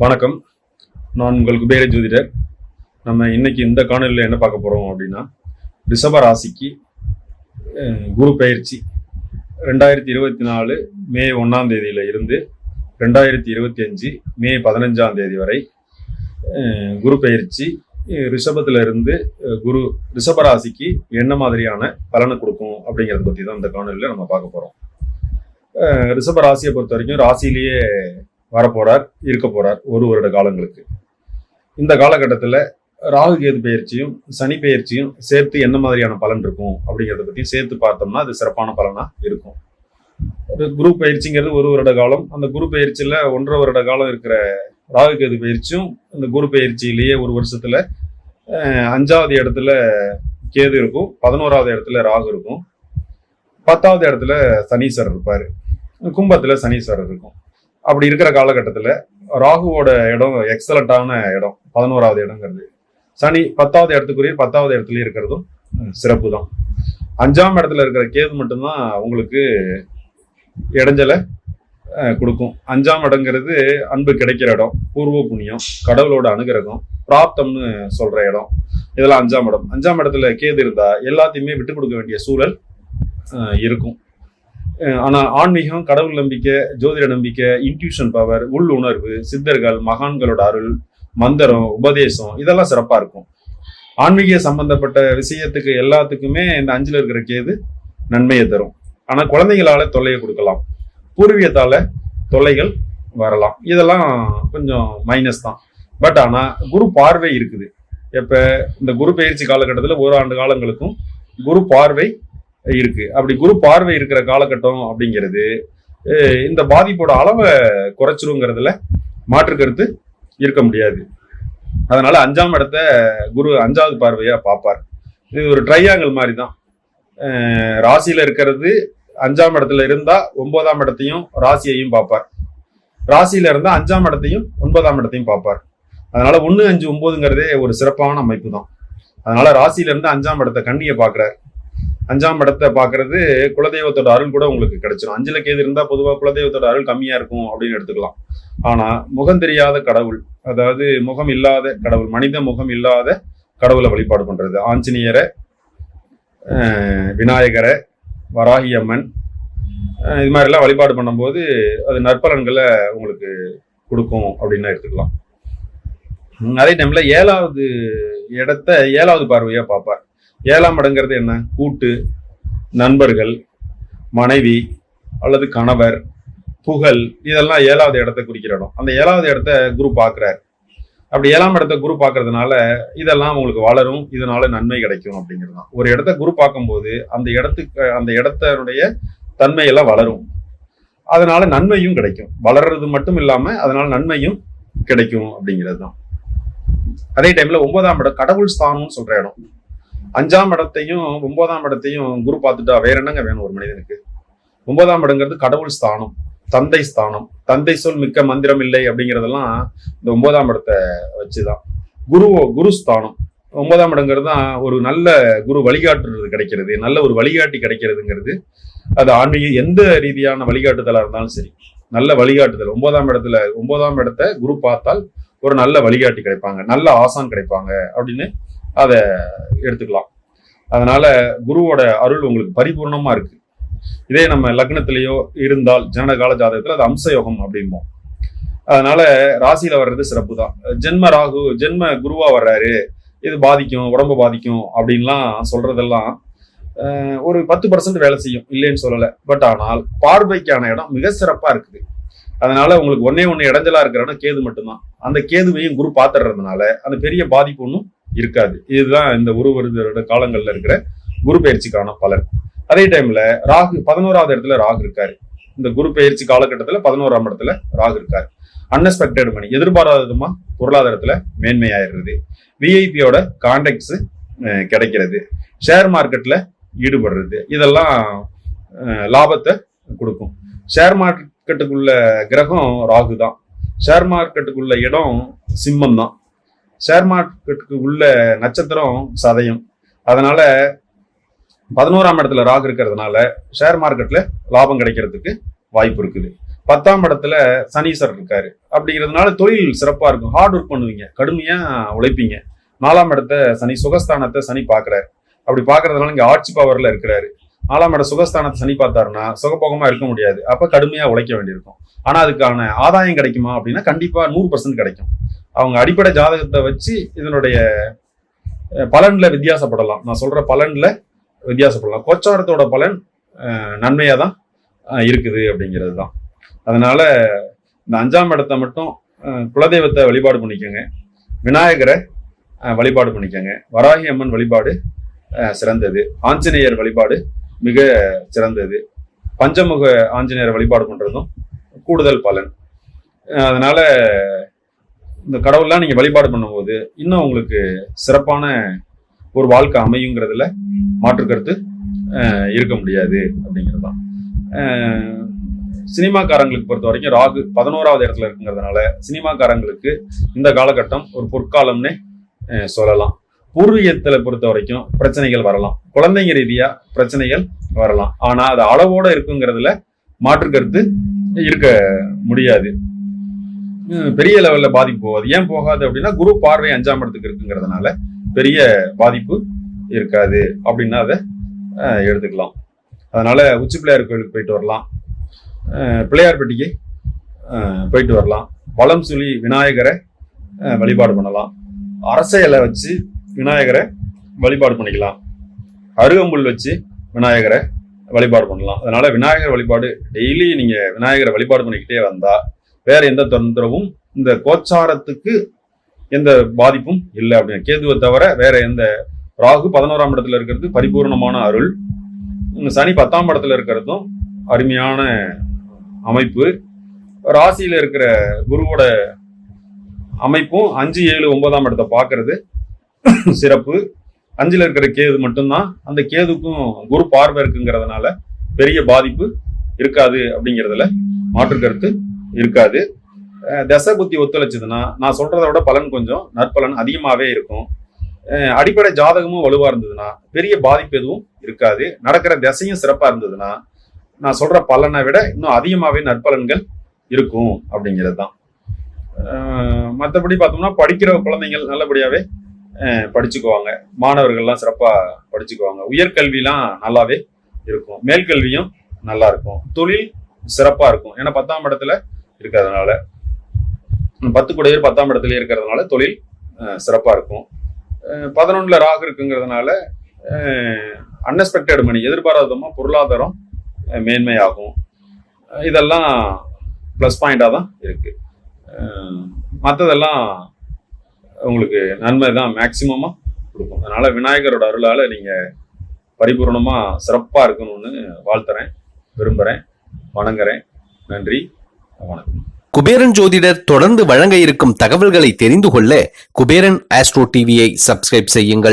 வணக்கம். நான் உங்கள் குபேர ஜோதிடர். நம்ம இன்னைக்கு இந்த காணொலியில் என்ன பார்க்க போகிறோம் அப்படின்னா ரிஷப ராசிக்கு குரு பயிற்சி ரெண்டாயிரத்தி இருபத்தி நாலு மே ஒன்றாம் தேதியில இருந்து ரெண்டாயிரத்தி இருபத்தி அஞ்சு மே பதினஞ்சாம் தேதி வரை குரு பயிற்சி அஹ், ரிஷபத்துல இருந்து குரு ரிஷப ராசிக்கு என்ன மாதிரியான பலனை கொடுக்கும் அப்படிங்கிறத பற்றி தான் இந்த காணொலியில் நம்ம பார்க்க போகிறோம் ரிஷப ராசியை பொறுத்த வரைக்கும் ராசியிலேயே வரப்போறார் இருக்க போறார் ஒரு வருட காலங்களுக்கு. இந்த காலகட்டத்தில் ராகு கேது பயிற்சியும் சனி பயிற்சியும் சேர்த்து என்ன மாதிரியான பலன் இருக்கும் அப்படிங்கிறத பற்றி சேர்த்து பார்த்தோம்னா அது சிறப்பான பலனாக இருக்கும். ஒரு குரு பயிற்சிங்கிறது ஒரு வருட காலம். அந்த குரு பயிற்சியில் ஒன்றரை வருட காலம் இருக்கிற ராகு கேது பயிற்சியும் அந்த குரு பயிற்சியிலேயே ஒரு வருஷத்துல அஞ்சாவது இடத்துல கேது இருக்கும் பதினோராவது இடத்துல ராகு இருக்கும். பத்தாவது இடத்துல சனீஸ்வரர் இருப்பார். கும்பத்தில் சனீஸ்வரர் இருக்கும். அப்படி இருக்கிற காலகட்டத்தில் ராகுவோட இடம் எக்ஸலண்டான இடம். பதினோராவது இடங்கிறது சனி பத்தாவது இடத்துக்குரிய பத்தாவது இடத்துல இருக்கிறதும் சிறப்பு தான் அஞ்சாம் இடத்துல இருக்கிற கேது மட்டும்தான் உங்களுக்கு இடைஞ்சலை கொடுக்கும். அஞ்சாம் இடங்கிறது அன்பு கிடைக்கிற இடம் பூர்வ புண்ணியம் கடவுளோட அனுகிரகம் பிராப்தம்னு சொல்ற இடம். இதெல்லாம் அஞ்சாம் இடம். அஞ்சாம் இடத்துல கேது இருந்தா எல்லாத்தையுமே விட்டு கொடுக்க வேண்டிய சூழல் இருக்கும். ஆனால் ஆன்மீகம் கடவுள் நம்பிக்கை ஜோதிட நம்பிக்கை இன்ட்யூஷன் பவர் உள் உணர்வு சித்தர்கள் மகான்களோட அருள் மந்திரம் உபதேசம் இதெல்லாம் சிறப்பாக இருக்கும். ஆன்மீக சம்பந்தப்பட்ட விஷயத்துக்கு எல்லாத்துக்குமே இந்த அஞ்சில் இருக்கிற கேது நன்மையை தரும். ஆனால் குழந்தைகளால் தொல்லையை கொடுக்கலாம். பூர்வீகத்தால தொல்லைகள் வரலாம். இதெல்லாம் கொஞ்சம் மைனஸ் தான். பட் ஆனால் குரு பார்வை இருக்குது. இப்போ இந்த குரு பயிற்சி காலகட்டத்தில் ஒரு ஆண்டு காலங்களுக்கும் குரு பார்வை இருக்கு. அப்படி குரு பார்வை இருக்கிற காலகட்டம் அப்படிங்கிறது இந்த பாதிப்போட அளவை குறைச்சிருங்கிறதுல மாற்று கருத்து இருக்க முடியாது. அதனால அஞ்சாம் இடத்த குரு அஞ்சாவது பார்வையா பார்ப்பார். இது ஒரு ட்ரையாங்கிள் மாதிரி தான் ராசியில இருக்கிறது அஞ்சாம் இடத்துல இருந்தா ஒன்பதாம் இடத்தையும் ராசியையும் பார்ப்பார். ராசியில இருந்தா அஞ்சாம் இடத்தையும் ஒன்பதாம் இடத்தையும் பார்ப்பார். அதனால ஒன்று அஞ்சு ஒன்பதுங்கிறதே ஒரு சிறப்பான அமைப்பு தான் அதனால ராசியில இருந்து அஞ்சாம் இடத்தை கண்ணியை பார்க்குறாரு. அஞ்சாம் படத்தை பார்க்கறது குலதெய்வத்தோட அருள் கூட உங்களுக்கு கிடைச்சிடும் அஞ்சுல கேது இருந்தால் பொதுவாக குலதெய்வத்தோட அருள் கம்மியாக இருக்கும் அப்படின்னு எடுத்துக்கலாம். ஆனால் முகம் தெரியாத கடவுள் அதாவது முகம் இல்லாத கடவுள் மனித முகம் இல்லாத கடவுளை வழிபாடு பண்ணுறது ஆஞ்சநேயரை விநாயகரை வராகி அம்மன் இது மாதிரிலாம் வழிபாடு பண்ணும்போது அது நற்பலன்களை உங்களுக்கு கொடுக்கும் அப்படின்னு எடுத்துக்கலாம். அதே டைமில் ஏழாவது இடத்த ஏழாவது பார்வையாக பார்ப்பார். ஏழாம் இடங்கிறது என்ன? கூட்டு நண்பர்கள் மனைவி அல்லது கணவர் புகழ் இதெல்லாம் ஏழாவது இடத்தை குறிக்கிற இடம். அந்த ஏழாவது இடத்த குரு பார்க்குறார். அப்படி ஏழாம் இடத்த குரு பார்க்கறதுனால இதெல்லாம் உங்களுக்கு வளரும் இதனால நன்மை கிடைக்கும் அப்படிங்கிறது தான். ஒரு இடத்த குரு பார்க்கும்போது அந்த இடத்துக்கு அந்த இடத்தினுடைய தன்மையெல்லாம் வளரும். அதனால நன்மையும் கிடைக்கும். வளர்றது மட்டும் இல்லாம அதனால நன்மையும் கிடைக்கும் அப்படிங்கிறது தான். அதே டைம்ல ஒன்பதாம் இடம் கடவுள் ஸ்தானம்னு சொல்ற இடம். அஞ்சாம் இடத்தையும் ஒன்பதாம் இடத்தையும் குரு பார்த்துட்டா வேற என்னங்க வேணும் ஒரு மனிதனுக்கு? ஒன்பதாம் இடங்கிறது கடவுள் ஸ்தானம் தந்தை ஸ்தானம் தந்தை சொல் மிக்க மந்திரம் இல்லை அப்படிங்கிறதெல்லாம் இந்த ஒன்பதாம் இடத்தை வச்சுதான். குரு குரு ஸ்தானம். ஒன்பதாம் இடங்கிறது தான் ஒரு நல்ல குரு வழிகாட்டுறது கிடைக்கிறது நல்ல ஒரு வழிகாட்டி கிடைக்கிறதுங்கிறது. அது ஆன்மீக எந்த ரீதியான வழிகாட்டுதலாக இருந்தாலும் சரி நல்ல வழிகாட்டுதல். ஒன்பதாம் இடத்துல ஒன்பதாம் இடத்தை குரு பார்த்தால் ஒரு நல்ல வழிகாட்டி கிடைப்பாங்க நல்ல ஆசான் கிடைப்பாங்க அப்படின்னு அதை எடுத்துக்கலாம். அதனால குருவோட அருள் உங்களுக்கு பரிபூர்ணமா இருக்கு. இதே நம்ம லக்னத்திலேயோ இருந்தால் ஜனன கால ஜாதகத்துல அது அம்சயோகம் அப்படிம்போம். அதனால ராசியில வர்றது சிறப்பு தான் ஜென்ம ராகு ஜென்ம குருவா வர்றாரு. இது பாதிக்கும் உடம்ப பாதிக்கும் அப்படின்லாம் சொல்றதெல்லாம் ஒரு பத்து பர்சன்ட் வேலை செய்யும். இல்லைன்னு சொல்லலை. பட் ஆனால் பார்வைக்கான இடம் மிக சிறப்பா இருக்குது. அதனால உங்களுக்கு ஒன்னே ஒன்று இடைஞ்சலா இருக்கிற இடம் கேது மட்டும்தான். அந்த கேதுவையும் குரு பாத்துறதுனால அந்த பெரிய பாதிப்பு ஒன்றும் இருக்காது. இதுதான் இந்த ஒரு வருட இருக்கிற குரு பயிற்சிக்கான பலன். அதே டைம்ல ராகு பதினோராவது இடத்துல ராகு இருக்காரு. இந்த குரு பயிற்சி காலகட்டத்தில் பதினோராம் இடத்துல ராகு இருக்காரு. அன்எக்ஸ்பெக்டட் மணி எதிர்பாராத விதமா பொருளாதாரத்துல மேன்மையாயிடுறது. விஐபியோட கான்டாக்ட்ஸ் கிடைக்கிறது. ஷேர் மார்க்கெட்ல ஈடுபடுறது. இதெல்லாம் லாபத்தை கொடுக்கும். ஷேர் மார்க்கெட்டுக்குள்ள கிரகம் ராகு தான் ஷேர் மார்க்கெட்டுக்குள்ள இடம் சிம்மம் தான் ஷேர் மார்க்கெட்டுக்கு உள்ள நட்சத்திரம் சதயம். அதனால பதினோராம் இடத்துல ராகு இருக்கிறதுனால ஷேர் மார்க்கெட்ல லாபம் கிடைக்கிறதுக்கு வாய்ப்பு இருக்குது. பத்தாம் இடத்துல சனீஸ்வரர் இருக்காரு. அப்படிங்கிறதுனால தொழில் சிறப்பா இருக்கும். ஹார்ட் ஒர்க் பண்ணுவீங்க. கடுமையா உழைப்பீங்க. நாலாம் இடத்த சனி சுகஸ்தானத்தை சனி பாக்குறாரு. அப்படி பார்க்கறதுனால இங்க ஆட்சி பவர்ல இருக்கிறாரு. நாலாம் இடம் சுகஸ்தானத்தை சனி பார்த்தாருன்னா சுகபோகமா இருக்க முடியாது. அப்ப கடுமையா உழைக்க வேண்டியிருக்கும். ஆனா அதுக்கான ஆதாயம் கிடைக்குமா அப்படின்னா கண்டிப்பா நூறு பர்சன்ட் கிடைக்கும். அவங்க அடிப்படை ஜாதகத்தை வச்சு இதனுடைய பலனில் பலன்ல வித்தியாசப்படலாம். நான் சொல்ற பலன்ல வித்தியாசப்படலாம். கோச்சாரத்தோட பலன் நன்மையாக தான் இருக்குது அப்படிங்கிறது தான். அதனால இந்த அஞ்சாம் இடத்த மட்டும் குலதெய்வத்தை வழிபாடு பண்ணிக்கோங்க. விநாயகரை வழிபாடு பண்ணிக்கோங்க. வராகி அம்மன் வழிபாடு சிறந்தது. ஆஞ்சநேயர் வழிபாடு மிக சிறந்தது. பஞ்சமுக ஆஞ்சநேயர் வழிபாடு பண்ணுறதும் கூடுதல் பலன். அதனால் அதனால இந்த கடவுள்லாம் நீங்க வழிபாடு பண்ணும்போது இன்னும் உங்களுக்கு சிறப்பான ஒரு வாழ்க்கை அமையுங்கிறதுல மாற்று கருத்து இருக்க முடியாது அப்படிங்கிறது தான் சினிமாக்காரங்களுக்கு பொறுத்த வரைக்கும் ராகு பதினோராவது இடத்துல இருக்குங்கிறதுனால சினிமாக்காரங்களுக்கு இந்த காலகட்டம் ஒரு பொற்காலம்னே சொல்லலாம். பூர்வீகத்தில் பொறுத்த வரைக்கும் பிரச்சனைகள் வரலாம். குழந்தைங்க ரீதியாக பிரச்சனைகள் வரலாம். ஆனால் அது அளவோடு இருக்குங்கிறதுல மாற்று கருத்து இருக்க முடியாது. பெரிய லெவல்ல பாதிப்பு போகாது. ஏன் போகாது அப்படின்னா குரு பார்வை அஞ்சாம் இடத்துக்கு இருக்குங்கிறதுனால பெரிய பாதிப்பு இருக்காது அப்படின்னா அதை எடுத்துக்கலாம். அதனால உச்சி பிள்ளையார் கோயிலுக்கு போயிட்டு வரலாம். பிள்ளையார்பட்டிக்கு போயிட்டு வரலாம். பலம் சுழி விநாயகரை வழிபாடு பண்ணலாம். அரச இலை வச்சு விநாயகரை வழிபாடு பண்ணிக்கலாம். அருகம்புல் வச்சு விநாயகரை வழிபாடு பண்ணலாம். அதனால விநாயகர் வழிபாடு டெய்லி நீங்க விநாயகரை வழிபாடு பண்ணிக்கிட்டே வந்தா வேற எந்த தொந்தரவும் இந்த கோச்சாரத்துக்கு எந்த பாதிப்பும் இல்லை அப்படின்னு. கேதுவை தவிர வேற எந்த ராகு பதினோராம் இடத்துல இருக்கிறது பரிபூர்ணமான அருள். சனி பத்தாம் இடத்துல இருக்கிறதும் அருமையான அமைப்பு. ராசியில இருக்கிற குருவோட அமைப்பும் அஞ்சு ஏழு ஒன்பதாம் இடத்தை பார்க்கறது. சிறப்பு. அஞ்சில் இருக்கிற கேது மட்டும்தான். அந்த கேதுக்கும் குரு பார்வை இருக்குங்கிறதுனால பெரிய பாதிப்பு இருக்காது அப்படிங்கிறதுல மாற்று கருத்து. இருக்காது. அஹ் தசை புத்தி ஒத்துழைச்சதுன்னா நான் சொல்றதை விட பலன் கொஞ்சம் நற்பலன் அதிகமாகவே இருக்கும். அடிப்படை ஜாதகமும் வலுவா இருந்ததுன்னா பெரிய பாதிப்பு எதுவும் இருக்காது. நடக்கிற திசையும் சிறப்பா இருந்ததுன்னா நான் சொல்ற பலனை விட இன்னும் அதிகமாகவே நற்பலன்கள் இருக்கும் அப்படிங்கிறது தான் மற்றபடி பார்த்தோம்னா படிக்கிற குழந்தைகள் நல்லபடியாகவே படிச்சுக்குவாங்க. மாணவர்கள்லாம் சிறப்பாக படிச்சுக்குவாங்க. உயர்கல்விலாம் நல்லாவே இருக்கும். மேல்கல்வியும் நல்லா இருக்கும். தொழில் சிறப்பாக இருக்கும். ஏன்னா பத்தாம் இடத்துல இருக்கிறதுனால பத்து கூடையர் பத்தாம் இடத்துல இருக்கிறதுனால தொழில் சிறப்பாக இருக்கும். பதினொன்றில் ராகு இருக்குங்கிறதுனால அன்எக்ஸ்பெக்டட் மணி எதிர்பாராதமாக பொருளாதாரம் மேன்மையாகும். இதெல்லாம் ப்ளஸ் பாயிண்டாக தான் இருக்குது மற்றதெல்லாம் உங்களுக்கு நன்மை தான் மேக்சிமமாக கொடுக்கும். அதனால் விநாயகரோட அருளால் நீங்கள் பரிபூர்ணமாக சிறப்பாக இருக்கணும்னு வாழ்த்துறேன் விரும்புகிறேன் வணங்குறேன். நன்றி. குபேரன் ஜோதிடர் தொடர்ந்து வழங்க இருக்கும் தகவல்களை தெரிந்து கொள்ள குபேரன் ஆஸ்ட்ரோ டிவியை சப்ஸ்கிரைப் செய்யுங்கள்.